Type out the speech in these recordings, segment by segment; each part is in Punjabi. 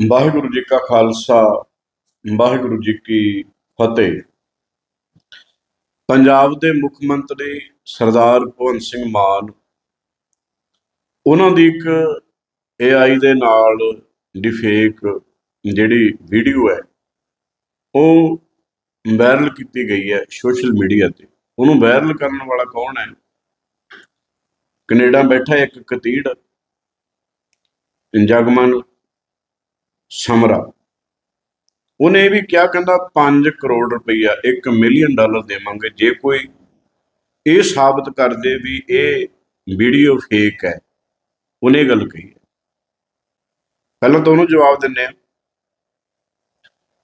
ਵਾਹਿਗੁਰੂ ਜੀ ਕਾ ਖਾਲਸਾ, ਵਾਹਿਗੁਰੂ ਜੀ ਕੀ ਫਤਿਹ। ਪੰਜਾਬ ਦੇ ਮੁੱਖ ਮੰਤਰੀ ਸਰਦਾਰ ਭਗਵੰਤ ਸਿੰਘ ਮਾਨ, ਉਹਨਾਂ ਦੀ ਇੱਕ AI ਦੇ ਨਾਲ ਡਿਫੇਕ ਜਿਹੜੀ ਵੀਡੀਓ ਹੈ, ਉਹ ਵਾਇਰਲ ਕੀਤੀ ਗਈ ਹੈ ਸੋਸ਼ਲ ਮੀਡੀਆ ਤੇ। ਉਹਨੂੰ ਵਾਇਰਲ ਕਰਨ ਵਾਲਾ ਕੌਣ ਹੈ? ਕੈਨੇਡਾ ਬੈਠਾ ਇੱਕ ਕਤੀੜ, ਜਗਮਨ ਸਮਰਾ। ਉਹਨੇ ਇਹ ਵੀ ਕਿਹਾ, ਕਹਿੰਦਾ 5 ਕਰੋੜ ਰੁਪਈਆ 1 ਮਿਲੀਅਨ ਡਾਲਰ ਦੇਵਾਂਗੇ। ਜੇ ਕੋਈ ਇਹ ਸਾਬਤ ਕਰ ਦੇ ਵੀ ਇਹ ਵੀਡੀਓ ਫੇਕ ਹੈ, ਉਹਨੇ ਇਹ ਗੱਲ ਕਹੀ ਹੈ। ਪਹਿਲਾਂ ਤਾਂ ਉਹਨੂੰ ਜਵਾਬ ਦਿੰਨੇ ਆ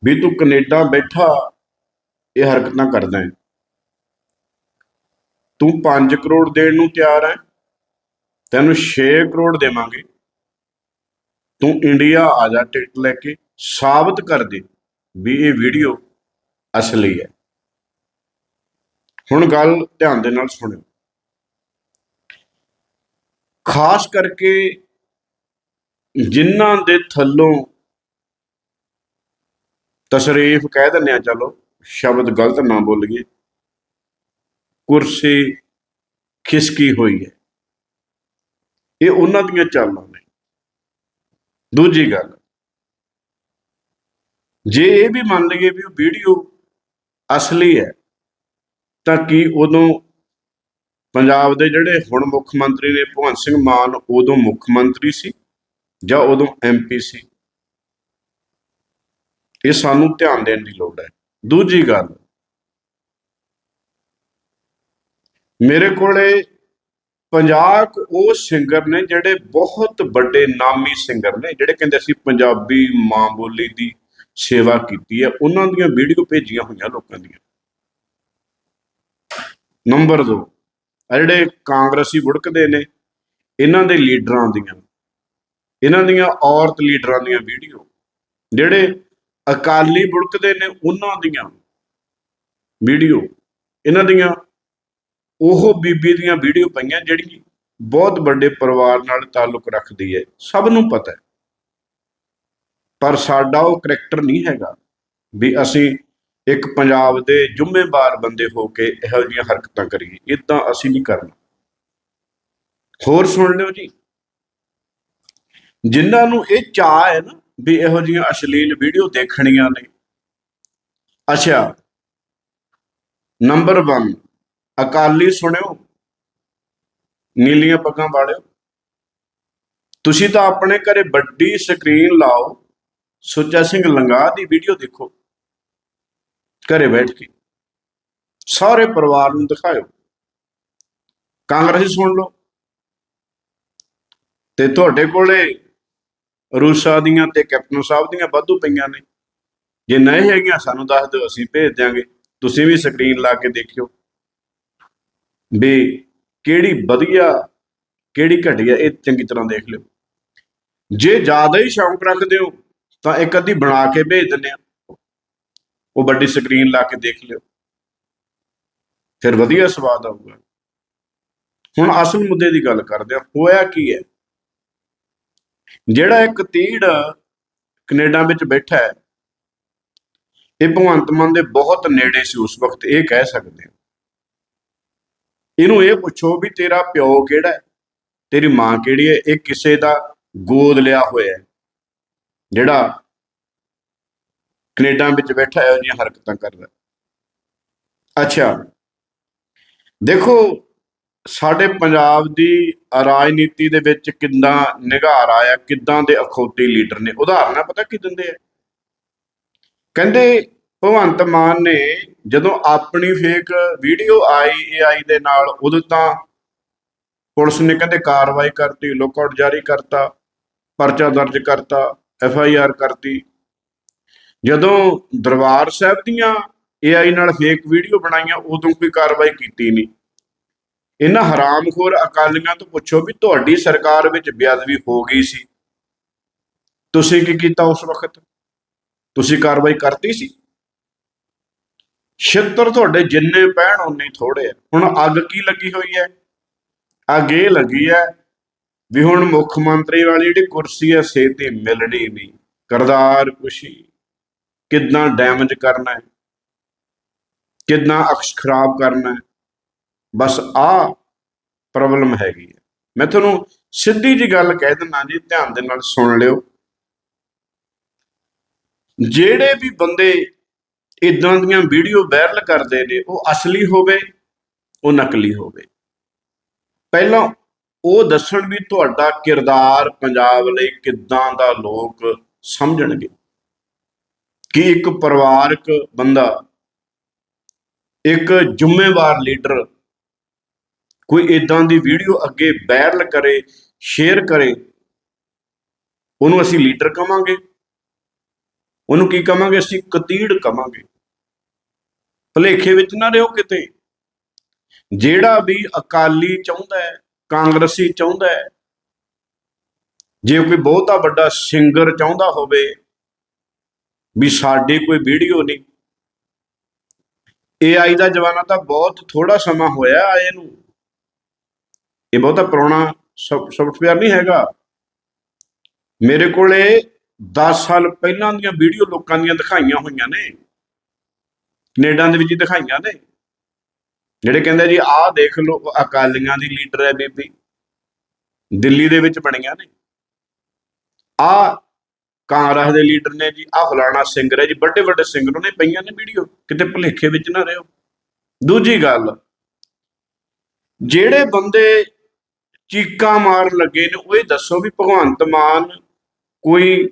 ਵੀ ਤੂੰ ਕੈਨੇਡਾ ਬੈਠਾ, ਇਹ ਹਰਕਤਾਂ ਕਰਦਾ ਹੈ। ਤੂੰ 5 ਕਰੋੜ ਦੇਣ ਨੂੰ ਤਿਆਰ ਹੈ, ਤੈਨੂੰ 6 ਕਰੋੜ ਦੇਵਾਂਗੇ। ਤੂੰ ਇੰਡੀਆ ਆ ਜਾ, ਟਿਕਟ ਲੈ ਕੇ, ਸਾਬਤ ਕਰ ਦੇ ਵੀ ਇਹ ਵੀਡੀਓ ਅਸਲੀ ਹੈ। ਹੁਣ ਗੱਲ ਧਿਆਨ ਦੇ ਨਾਲ ਸੁਣਿਓ। ਖਾਸ ਕਰਕੇ ਜਿਨ੍ਹਾਂ ਦੇ ਥੱਲੋਂ ਤਸ਼ਰੀਫ ਕਹਿ ਦਿੰਦੇ ਆ ਚਲੋ, ਸ਼ਬਦ ਗਲਤ ਨਾ ਬੋਲੀਏ, ਕੁਰਸੀ ਖਿਸਕੀ ਹੋਈ ਹੈ। ਇਹ ਉਹਨਾਂ ਦੀਆਂ ਚਾਲਾਂ ਨੇ। ਦੂਜੀ ਗੱਲ, ਜੇ ਇਹ ਵੀ ਮੰਨ ਲਈਏ ਵੀ ਉਹ ਵੀਡੀਓ ਅਸਲੀ ਹੈ, ਤਾਂ ਕੀ ਉਦੋਂ ਪੰਜਾਬ ਦੇ ਜਿਹੜੇ ਹੁਣ ਮੁੱਖ ਮੰਤਰੀ ਨੇ, ਭਗਵੰਤ ਸਿੰਘ ਮਾਨ ਉਦੋਂ ਮੁੱਖ ਮੰਤਰੀ ਸੀ ਜਾਂ ਉਦੋਂ ਐਮਪੀ ਸੀ? ਇਹ ਸਾਨੂੰ ਧਿਆਨ ਦੇਣ ਦੀ ਲੋੜ ਹੈ। ਦੂਜੀ ਗੱਲ, ਮੇਰੇ ਕੋਲੇ 50 ਉਹ ਸਿੰਗਰ ਨੇ ਜਿਹੜੇ ਬਹੁਤ ਵੱਡੇ ਨਾਮੀ ਸਿੰਗਰ ਨੇ, ਜਿਹੜੇ ਕਹਿੰਦੇ ਅਸੀਂ ਪੰਜਾਬੀ ਮਾਂ ਬੋਲੀ ਦੀ ਸੇਵਾ ਕੀਤੀ ਹੈ, ਉਹਨਾਂ ਦੀਆਂ ਵੀਡੀਓ ਭੇਜੀਆਂ ਹੋਈਆਂ ਲੋਕਾਂ ਦੀਆਂ। ਨੰਬਰ 2 ਆ ਜਿਹੜੇ ਕਾਂਗਰਸੀ ਬੁੜਕਦੇ ਨੇ, ਇਹਨਾਂ ਦੇ ਲੀਡਰਾਂ ਦੀਆਂ, ਇਹਨਾਂ ਦੀਆਂ ਔਰਤ ਲੀਡਰਾਂ ਦੀਆਂ ਵੀਡੀਓ ਜਿਹੜੇ ਅਕਾਲੀ ਬੁੜਕਦੇ ਨੇ, ਉਹਨਾਂ ਦੀਆਂ ਵੀਡੀਓ ਇਹਨਾਂ ਦੀਆਂ ਉਹ ਬੀਬੀ ਦੀਆਂ ਵੀਡੀਓ ਪਈਆਂ ਜਿਹੜੀ ਬਹੁਤ ਵੱਡੇ ਪਰਿਵਾਰ ਨਾਲ ਤਾਲੁਕ ਰੱਖਦੀ ਹੈ, ਸਭ ਨੂੰ ਪਤਾ ਹੈ। ਪਰ ਸਾਡਾ ਉਹ ਕਰੈਕਟਰ ਨਹੀਂ ਹੈਗਾ ਵੀ ਅਸੀਂ ਇੱਕ ਪੰਜਾਬ ਦੇ ਜ਼ਿੰਮੇਵਾਰ ਬੰਦੇ ਹੋ ਕੇ ਇਹੋ ਜਿਹੀਆਂ ਹਰਕਤਾਂ ਕਰੀਏ ਇਦਾਂ ਅਸੀਂ ਨਹੀਂ ਕਰਨਾ। ਹੋਰ ਸੁਣ ਲਿਓ ਜੀ। ਜਿਨ੍ਹਾਂ ਨੂੰ ਇਹ ਚਾਹ ਹੈ ਨਾ ਵੀ ਇਹੋ ਜਿਹੀਆਂ ਅਸ਼ਲੀਲ ਵੀਡੀਓ ਦੇਖਣੀਆਂ ਨੇ। ਅੱਛਾ ਨੰਬਰ 1 ਅਕਾਲੀ ਸੁਣਿਓ, ਨੀਲੀਆਂ ਪੱਗਾਂ ਵਾਲਿਓ। ਤੁਸੀਂ ਤਾਂ ਆਪਣੇ ਘਰੇ ਵੱਡੀ ਸਕਰੀਨ ਲਾਓ, ਸੁੱਚਾ ਸਿੰਘ ਲੰਗਾ ਦੀ ਵੀਡੀਓ ਦੇਖੋ। ਘਰੇ ਬੈਠ ਕੇ ਸਾਰੇ ਪਰਿਵਾਰ ਨੂੰ ਦਿਖਾਇਓ। ਕਾਂਗਰਸੀ ਸੁਣ ਲਓ। ਤੇ ਤੁਹਾਡੇ ਕੋਲੇ ਰੂਸਾ ਦੀਆਂ ਤੇ ਕੈਪਟਨ ਸਾਹਿਬ ਦੀਆਂ ਵਾਧੂ ਪਈਆਂ ਨੇ। ਜੇ ਨਹੀਂ ਹੈਗੀਆਂ, ਸਾਨੂੰ ਦੱਸ ਦਿਓ, ਅਸੀਂ ਭੇਜ ਦਿਆਂਗੇ। ਤੁਸੀਂ ਵੀ ਸਕਰੀਨ ਲਾ ਕੇ ਦੇਖਿਓ। ਵੀ ਕਿਹੜੀ ਵਧੀਆ, ਕਿਹੜੀ ਘਟੀਆ ਇਹ ਚੰਗੀ ਤਰ੍ਹਾਂ ਦੇਖ ਲਿਓ। ਜੇ ਜ਼ਿਆਦਾ ਹੀ ਸ਼ੌਂਕ ਰੱਖਦੇ ਹੋ, ਤਾਂ ਇੱਕ ਅੱਧੀ ਬਣਾ ਕੇ ਭੇਜ ਦਿੰਦੇ ਆ ਉਹ ਵੱਡੀ ਸਕਰੀਨ ਲਾ ਕੇ ਦੇਖ ਲਿਓ। ਫਿਰ ਵਧੀਆ ਸਵਾਦ ਆਊਗਾ। ਹੁਣ ਅਸਲ ਮੁੱਦੇ ਦੀ ਗੱਲ ਕਰਦੇ ਆ ਹੋਇਆ ਕੀ ਹੈ? ਜਿਹੜਾ ਇੱਕ ਤੀੜ ਕੈਨੇਡਾ ਵਿੱਚ ਬੈਠਾ ਹੈ, ਇਹ ਭਗਵੰਤ ਮਾਨ ਦੇ ਬਹੁਤ ਨੇੜੇ ਸੀ ਉਸ ਵਕਤ, ਇਹ ਕਹਿ ਸਕਦੇ ਹਾਂ। ਇਹਨੂੰ ਇਹ ਪੁੱਛੋ ਵੀ ਤੇਰਾ ਪਿਓ ਕਿਹੜਾ ਹੈ? ਤੇਰੀ ਮਾਂ ਕਿਹੜੀ ਹੈ? ਇਹ ਕਿਸੇ ਦਾ ਗੋਦ ਲਿਆ ਹੋਇਆ ਹੈ। ਜਿਹੜਾ ਕੈਨੇਡਾ ਵਿੱਚ ਬੈਠਾ ਹੈ ਉਹ ਜਿਹੀਆਂ ਹਰਕਤਾਂ ਕਰਦਾ ਅੱਛਾ। ਦੇਖੋ, ਸਾਡੇ ਪੰਜਾਬ ਦੀ ਰਾਜਨੀਤੀ ਦੇ ਵਿੱਚ ਕਿੰਨਾ ਨਿਗਾਰ ਆਇਆ, ਕਿੱਦਾਂ ਦੇ ਅਖੌਤੀ ਲੀਡਰ ਨੇ, ਉਦਾਹਰਨਾਂ ਪਤਾ ਕੀ ਦਿੰਦੇ ਆ? ਕਹਿੰਦੇ ਭਗਵੰਤ ਮਾਨ ਨੇ ਜਦੋਂ ਆਪਣੀ ਫੇਕ ਵੀਡੀਓ ਆਈ ਏਆਈ ਦੇ ਨਾਲ, ਉਦੋਂ ਤਾਂ ਪੁਲਿਸ ਨੇ ਕਹਿੰਦੇ ਕਾਰਵਾਈ ਕਰਤੀ, ਲੁੱਕਆਊਟ ਜਾਰੀ ਕਰਤਾ, ਪਰਚਾ ਦਰਜ ਕਰਤਾ ਐਫ ਆਈ ਆਰ ਕਰਤੀ। ਜਦੋਂ ਦਰਬਾਰ ਸਾਹਿਬ ਦੀਆਂ ਏਆਈ ਨਾਲ ਫੇਕ ਵੀਡੀਓ ਬਣਾਈਆਂ, ਉਦੋਂ ਕੋਈ ਕਾਰਵਾਈ ਕੀਤੀ ਨਹੀਂ। ਇਹਨਾਂ ਹਰਾਮਖੋਰ ਅਕਾਲੀਆਂ ਤੋਂ ਪੁੱਛੋ ਵੀ ਤੁਹਾਡੀ ਸਰਕਾਰ ਵਿੱਚ ਬੇਅਦਬੀ ਹੋ ਗਈ ਸੀ। ਤੁਸੀਂ ਕੀ ਕੀਤਾ ਉਸ ਵਕਤ? ਤੁਸੀਂ ਕਾਰਵਾਈ ਕਰਤੀ ਸੀ? ਛਿੱਤਰ ਤੁਹਾਡੇ ਜਿੰਨੇ ਪੈਣ ਉਨੇ ਥੋੜੇ ਆ। ਹੁਣ ਅੱਗ ਕੀ ਲੱਗੀ ਹੋਈ ਹੈ? ਅੱਗ ਇਹ ਲੱਗੀ ਹੈ ਵੀ ਹੁਣ ਮੁੱਖ ਮੰਤਰੀ ਵਾਲੀ ਜਿਹੜੀ ਕੁਰਸੀ ਹੈ ਛੇਤੀ ਮਿਲਣੀ ਨਹੀਂ। ਕਰਦਾਰ ਕੁਸ਼ੀ ਕਿੰਨਾ ਡੈਮੇਜ ਕਰਨਾ ਹੈ? ਕਿੰਨਾ ਅਕਸ਼ ਖਰਾਬ ਕਰਨਾ ਹੈ? ਬਸ ਆ ਪ੍ਰੋਬਲਮ ਹੈਗੀ ਹੈ। ਮੈਂ ਤੁਹਾਨੂੰ ਸਿੱਧੀ ਜੀ ਗੱਲ ਕਹਿ ਦਿੰਦਾ ਜੀ, ਧਿਆਨ ਦੇ ਨਾਲ ਸੁਣ ਲਿਓ। ਜਿਹੜੇ ਵੀ ਬੰਦੇ ਇਦਾਂ ਦੀਆਂ ਵੀਡੀਓ ਵਾਇਰਲ ਕਰਦੇ ਨੇ, ਉਹ ਅਸਲੀ ਹੋਵੇ, ਉਹ ਨਕਲੀ ਹੋਵੇ। ਪਹਿਲਾਂ ਉਹ ਦੱਸਣ ਵੀ ਤੁਹਾਡਾ ਕਿਰਦਾਰ ਪੰਜਾਬ ਲਈ ਕਿੱਦਾਂ ਦਾ ਲੋਕ ਸਮਝਣਗੇ। ਕਿ ਇੱਕ ਪਰਿਵਾਰਕ ਬੰਦਾ, ਇੱਕ ਜ਼ਿੰਮੇਵਾਰ ਲੀਡਰ ਕੋਈ ਇਦਾਂ ਦੀ ਵੀਡੀਓ ਅੱਗੇ ਵਾਇਰਲ ਕਰੇ, ਸ਼ੇਅਰ ਕਰੇ, ਉਹਨੂੰ ਅਸੀਂ ਲੀਡਰ ਕਵਾਂਗੇ। ਉਹਨੂੰ ਕੀ ਕਵਾਂਗੇ ਅਸੀਂ? ਕਤੀੜ ਕਵਾਂਗੇ। ਭਲੇਖੇ ਵਿੱਚ ਨਾ ਰਿਓ ਕਿਤੇ। ਜਿਹੜਾ ਵੀ ਅਕਾਲੀ ਚਾਹੁੰਦਾ ਹੈ, ਕਾਂਗਰਸੀ ਚਾਹੁੰਦਾ ਹੈ, ਜੇ ਕੋਈ ਬਹੁਤਾ ਵੱਡਾ ਸਿੰਗਰ ਚਾਹੁੰਦਾ ਹੋਵੇ ਵੀ ਸਾਡੇ ਕੋਈ ਵੀਡੀਓ ਨਹੀਂ AI ਦਾ ਜ਼ਮਾਨਾ ਤਾਂ ਬਹੁਤ ਥੋੜਾ ਸਮਾਂ ਹੋਇਆ ਆਏ ਨੂੰ ਇਹ ਬਹੁਤਾ ਪੁਰਾਣਾ ਸੌਫਟਵੇਅਰ ਨਹੀਂ ਹੈਗਾ। ਮੇਰੇ ਕੋਲੇ 10 ਸਾਲ ਪਹਿਲਾਂ ਦੀਆਂ ਵੀਡੀਓ ਲੋਕਾਂ ਦੀਆਂ ਦਿਖਾਈਆਂ ਹੋਈਆਂ ਨੇ। ਕੈਨੇਡਾ ਦੇ ਵਿੱਚ ਹੀ ਦਿਖਾਈਆਂ ਨੇ। ਜਿਹੜੇ ਕਹਿੰਦੇ ਜੀ, ਆਹ ਦੇਖ ਲਓ, ਅਕਾਲੀਆਂ ਦੀ ਲੀਡਰ ਹੈ ਬੀਬੀ। ਦਿੱਲੀ ਦੇ ਵਿੱਚ ਬਣੀਆਂ ਨੇ। ਆ ਕਾਂਗਰਸ ਦੇ ਲੀਡਰ ਨੇ ਜੀ ਆ ਫਲਾਣਾ ਸਿੰਗਰ ਹੈ ਜੀ। ਵੱਡੇ ਵੱਡੇ ਸਿੰਗਰ ਉਹਨੇ ਪਈਆਂ ਨੇ ਵੀਡੀਓ। ਕਿਤੇ ਭੁਲੇਖੇ ਵਿੱਚ ਨਾ ਰਹੋ ਦੂਜੀ ਗੱਲ, ਜਿਹੜੇ ਬੰਦੇ ਚੀਕਾਂ ਮਾਰਨ ਲੱਗੇ ਨੇ, ਉਹ ਇਹ ਦੱਸੋ ਵੀ ਭਗਵੰਤ ਮਾਨ ਕੋਈ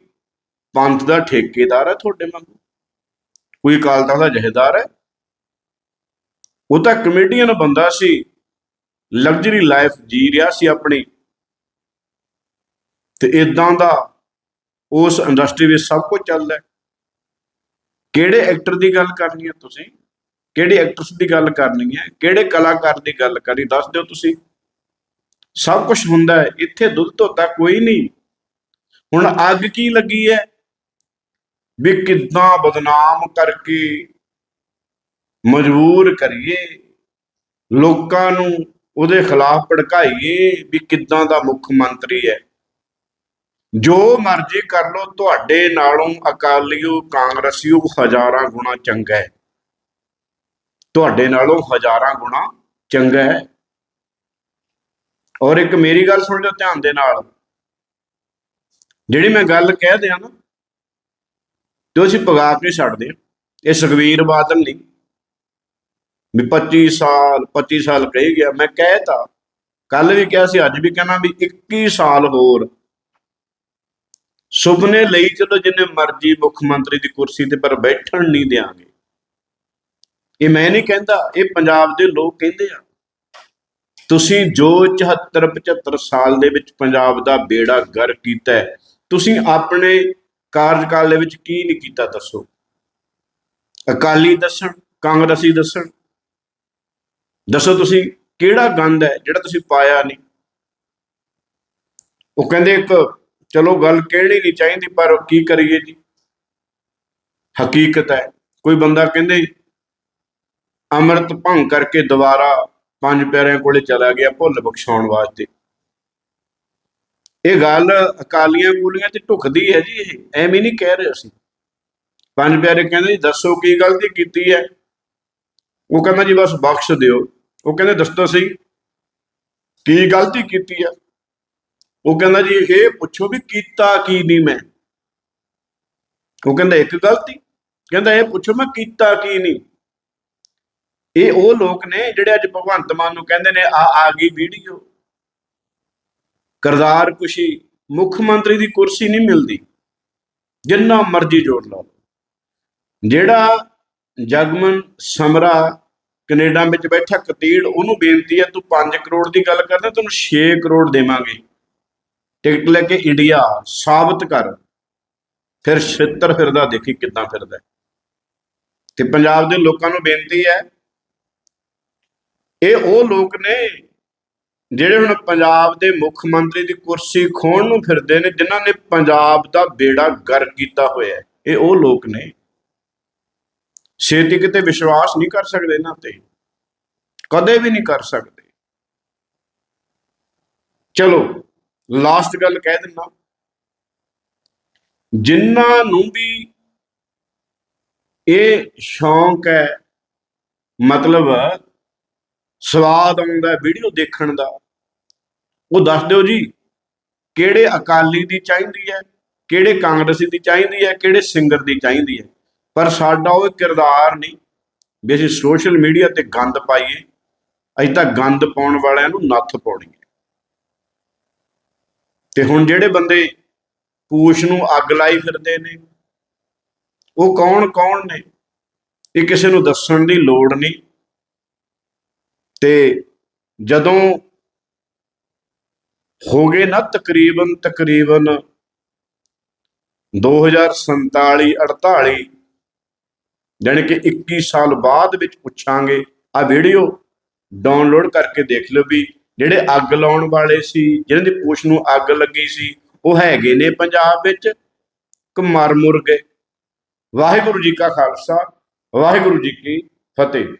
ਪੰਥ ਦਾ ਠੇਕੇਦਾਰ ਹੈ ਤੁਹਾਡੇ ਵਾਂਗੂ ਕੋਈ ਅਕਾਲ ਤਖਤ ਦਾ ਜਹੇਦਾਰ ਹੈ? ਉਹ ਤਾਂ ਕਮੇਡੀਅਨ ਬੰਦਾ ਸੀ ਲਗਜ਼ਰੀ ਲਾਈਫ ਜੀ ਰਿਹਾ ਸੀ ਆਪਣੀ। ਤੇ ਇਦਾਂ ਦਾ ਉਸ ਇੰਡਸਟਰੀ ਵਿੱਚ ਸਭ ਕੁਝ ਚੱਲਦਾ ਕਿਹੜੇ ਐਕਟਰ ਦੀ ਗੱਲ ਕਰਨੀ ਹੈ ਤੁਸੀਂ? ਕਿਹੜੇ ਐਕਟਰਸ ਦੀ ਗੱਲ ਕਰਨੀ ਹੈ? ਕਿਹੜੇ ਕਲਾਕਾਰ ਦੀ ਗੱਲ ਕਰਨੀ? ਦੱਸ ਦਿਓ ਤੁਸੀਂ। ਸਭ ਕੁਝ ਹੁੰਦਾ ਹੈ। ਇੱਥੇ ਦੁੱਧ ਧੋਤਾ ਕੋਈ ਨਹੀਂ। ਹੁਣ ਅੱਗ ਕੀ ਲੱਗੀ ਹੈ? ਵੀ ਕਿੱਦਾਂ ਬਦਨਾਮ ਕਰਕੇ ਮਜਬੂਰ ਕਰੀਏ, ਲੋਕਾਂ ਨੂੰ ਉਹਦੇ ਖਿਲਾਫ ਭੜਕਾਈਏ ਵੀ ਕਿੱਦਾਂ ਦਾ ਮੁੱਖ ਮੰਤਰੀ ਹੈ। ਜੋ ਮਰਜ਼ੀ ਕਰ ਲੋ ਤੁਹਾਡੇ ਨਾਲੋਂ ਅਕਾਲੀਓ, ਕਾਂਗਰਸੀਓ ਹਜ਼ਾਰਾਂ ਗੁਣਾ ਚੰਗਾ ਹੈ। ਤੁਹਾਡੇ ਨਾਲੋਂ ਹਜ਼ਾਰਾਂ ਗੁਣਾ ਚੰਗਾ ਹੈ। ਔਰ ਇੱਕ ਮੇਰੀ ਗੱਲ ਸੁਣ ਲਿਓ ਧਿਆਨ ਦੇ ਨਾਲ। ਜਿਹੜੀ ਮੈਂ ਗੱਲ ਕਹਿ ਦਿਆਂ ਨਾ ਤੇ ਅਸੀਂ ਪਗਾ ਕੇ ਛੱਡਦੇ ਹਾਂ ਇਹ ਸੁਖਵੀਰ ਬਾਦਲ ਨਹੀਂ। ਵੀ 25 ਸਾਲ 25 ਸਾਲ ਕਹੀ ਗਿਆ ਮੈਂ ਕਹਿਤਾ ਕੱਲ ਵੀ ਕਿਹਾ ਸੀ ਅੱਜ ਵੀ ਕਹਿਣਾ ਵੀ 21 ਸਾਲ ਹੋਰ। ਸੁਪਨੇ ਲਈ ਚਲੋ ਜਿੰਨੇ ਮਰਜ਼ੀ ਮੁੱਖ ਮੰਤਰੀ ਦੀ ਕੁਰਸੀ ਤੇ ਪਰ ਬੈਠਣ ਨਹੀਂ ਦੇਾਂਗੇ ਇਹ ਮੈਂ ਨਹੀਂ ਕਹਿੰਦਾ ਇਹ ਪੰਜਾਬ ਦੇ ਲੋਕ ਕਹਿੰਦੇ ਆ। ਤੁਸੀਂ ਜੋ 74 75 ਸਾਲ ਦੇ ਵਿੱਚ ਪੰਜਾਬ ਦਾ ਬੇੜਾ ਗਰ ਕੀਤਾ ਹੈ, ਤੁਸੀਂ ਆਪਣੇ ਕਾਰਜਕਾਲ ਦੇ ਵਿੱਚ ਕੀ ਨਹੀਂ ਕੀਤਾ ਦੱਸੋ? ਅਕਾਲੀ ਦੱਸਣ, ਕਾਂਗਰਸੀ ਦੱਸਣ। ਦੱਸੋ ਤੁਸੀਂ ਕਿਹੜਾ ਗੰਦ ਹੈ ਜਿਹੜਾ ਤੁਸੀਂ ਪਾਇਆ ਨਹੀਂ? ਉਹ ਕਹਿੰਦੇ ਇੱਕ, ਚਲੋ ਗੱਲ ਕਹਿਣੀ ਨਹੀਂ ਚਾਹੀਦੀ, ਪਰ ਕੀ ਕਰੀਏ ਜੀ? ਹਕੀਕਤ ਹੈ। ਕੋਈ ਬੰਦਾ ਕਹਿੰਦੇ, ਅੰਮ੍ਰਿਤ ਭੰਗ ਕਰਕੇ ਦੁਬਾਰਾ ਪੰਜ ਪਿਆਰਿਆਂ ਕੋਲੇ ਚਲਾ ਗਿਆ ਭੁੱਲ ਬਖਸ਼ਾਉਣ ਵਾਸਤੇ। ਇਹ ਗੱਲ ਅਕਾਲੀਆਂ ਗੂਲੀਆਂ ਤੇ ਢੁਕਦੀ ਹੈ ਜੀ ਇਹ, ਐਵੇਂ ਨਹੀਂ ਕਹਿ ਰਹੇ ਅਸੀਂ। ਪੰਜ ਪਿਆਰੇ ਕਹਿੰਦੇ ਜੀ, ਦੱਸੋ ਕੀ ਗਲਤੀ ਕੀਤੀ ਹੈ। ਉਹ ਕਹਿੰਦਾ ਜੀ, ਬਸ ਬਖਸ਼ ਦਿਓ। ਉਹ ਕਹਿੰਦੇ, ਦੱਸੋ ਸਹੀ। ਕੀ ਗਲਤੀ ਕੀਤੀ ਹੈ? ਉਹ ਕਹਿੰਦਾ ਜੀ, ਇਹ ਪੁੱਛੋ ਵੀ ਕੀਤਾ ਕੀ ਨਹੀਂ ਮੈਂ। ਉਹ ਕਹਿੰਦਾ, ਇੱਕ ਗਲਤੀ। ਕਹਿੰਦਾ, ਇਹ ਪੁੱਛੋ ਮੈਂ ਕੀਤਾ ਕੀ ਨਹੀਂ। ਇਹ ਉਹ ਲੋਕ ਨੇ ਜਿਹੜੇ ਅੱਜ ਭਗਵੰਤ ਮਾਨ ਨੂੰ ਕਹਿੰਦੇ ਨੇ, ਆ ਆ ਗਈ ਵੀਡੀਓ ਕਰਦਾਰ ਕੁਸ਼ੀ ਮੁੱਖ ਮੰਤਰੀ ਦੀ ਕੁਰਸੀ ਨਹੀਂ ਮਿਲਦੀ। ਜਿੰਨਾ ਮਰਜ਼ੀ ਜੋੜ ਲਾ ਜਿਹੜਾ ਜਗਮਨ ਸਮਰਾ ਕੈਨੇਡਾ ਵਿੱਚ ਬੈਠਾ, ਕਤੀੜ, ਉਹਨੂੰ ਬੇਨਤੀ ਹੈ, ਤੂੰ 5 ਕਰੋੜ ਦੀ ਗੱਲ ਕਰਦਾ, ਤੈਨੂੰ 6 ਕਰੋੜ ਦੇਵਾਂਗੇ। ਟਿਕਟ ਲੈ ਕੇ ਇੰਡੀਆ ਸਾਬਤ ਕਰ। ਫਿਰ ਛਿੱਤਰ ਫਿਰਦਾ, ਦੇਖੀ ਕਿੱਦਾਂ ਫਿਰਦਾ। ਤੇ ਪੰਜਾਬ ਦੇ ਲੋਕਾਂ ਨੂੰ ਬੇਨਤੀ ਹੈ, ਇਹ ਉਹ ਲੋਕ ਨੇ ਜਿਹੜੇ ਹੁਣ ਪੰਜਾਬ ਦੇ ਮੁੱਖ ਮੰਤਰੀ ਦੀ ਕੁਰਸੀ ਖੋਣ ਨੂੰ ਫਿਰਦੇ ਨੇ, ਜਿਨ੍ਹਾਂ ਨੇ ਪੰਜਾਬ ਦਾ ਬੇੜਾ ਗਰ ਕੀਤਾ ਹੋਇਆ ਇਹ ਉਹ ਲੋਕ ਨੇ। ਛੇਤੀ ਕਿਤੇ ਵਿਸ਼ਵਾਸ ਨਹੀਂ ਕਰ ਸਕਦੇ ਇਹਨਾਂ ਤੇ। ਕਦੇ ਵੀ ਨਹੀਂ ਕਰ ਸਕਦੇ। ਚਲੋ ਲਾਸਟ ਗੱਲ ਕਹਿ ਦਿੰਦਾ। ਜਿਨ੍ਹਾਂ ਨੂੰ ਵੀ ਇਹ ਸ਼ੌਂਕ ਹੈ, ਮਤਲਬ ਸਵਾਦ ਆਉਂਦਾ ਵੀਡੀਓ ਦੇਖਣ ਦਾ ਉਹ ਦੱਸ ਦਿਓ ਜੀ, ਕਿਹੜੇ ਅਕਾਲੀ ਦੀ ਚਾਹੀਦੀ ਹੈ, ਕਿਹੜੇ ਕਾਂਗਰਸੀ ਦੀ ਚਾਹੀਦੀ ਹੈ, ਕਿਹੜੇ ਸਿੰਗਰ ਦੀ ਚਾਹੀਦੀ ਹੈ। ਪਰ ਸਾਡਾ ਉਹ ਕਿਰਦਾਰ ਨਹੀਂ ਵੀ ਅਸੀਂ ਸੋਸ਼ਲ ਮੀਡੀਆ ਤੇ ਗੰਦ ਪਾਈਏ, ਅਸੀਂ ਤਾਂ ਗੰਦ ਪਾਉਣ ਵਾਲਿਆਂ ਨੂੰ ਨੱਥ ਪਾਉਣੀ ਹੈ। ਤੇ ਹੁਣ ਜਿਹੜੇ ਬੰਦੇ ਪੂਛ ਨੂੰ ਅੱਗ ਲਾਈ ਫਿਰਦੇ ਨੇ, ਉਹ ਕੌਣ ਕੌਣ ਨੇ? ਇਹ ਕਿਸੇ ਨੂੰ ਦੱਸਣ ਦੀ ਲੋੜ ਨਹੀਂ। ਤੇ ਜਦੋਂ ਹੋ ਗਏ ਨਾ ਤਕਰੀਬਨ ਤਕਰੀਬਨ 2047 48 ਜਾਣੀ ਕਿ 21 ਸਾਲ ਬਾਅਦ ਵਿੱਚ ਪੁੱਛਾਂਗੇ। ਆ ਵੀਡੀਓ ਡਾਊਨਲੋਡ ਕਰਕੇ ਦੇਖ ਲਓ ਵੀ ਜਿਹੜੇ ਅੱਗ ਲਾਉਣ ਵਾਲੇ ਸੀ, ਜਿਹਨਾਂ ਦੀ ਪੂਛ ਨੂੰ ਅੱਗ ਲੱਗੀ ਸੀ, ਉਹ ਹੈਗੇ ਨੇ ਪੰਜਾਬ ਵਿੱਚ। ਕਿ ਮਰ ਮੁਰ ਗਏ। ਵਾਹਿਗੁਰੂ ਜੀ ਕਾ ਖਾਲਸਾ, ਵਾਹਿਗੁਰੂ ਜੀ ਕੀ ਫਤਿਹ।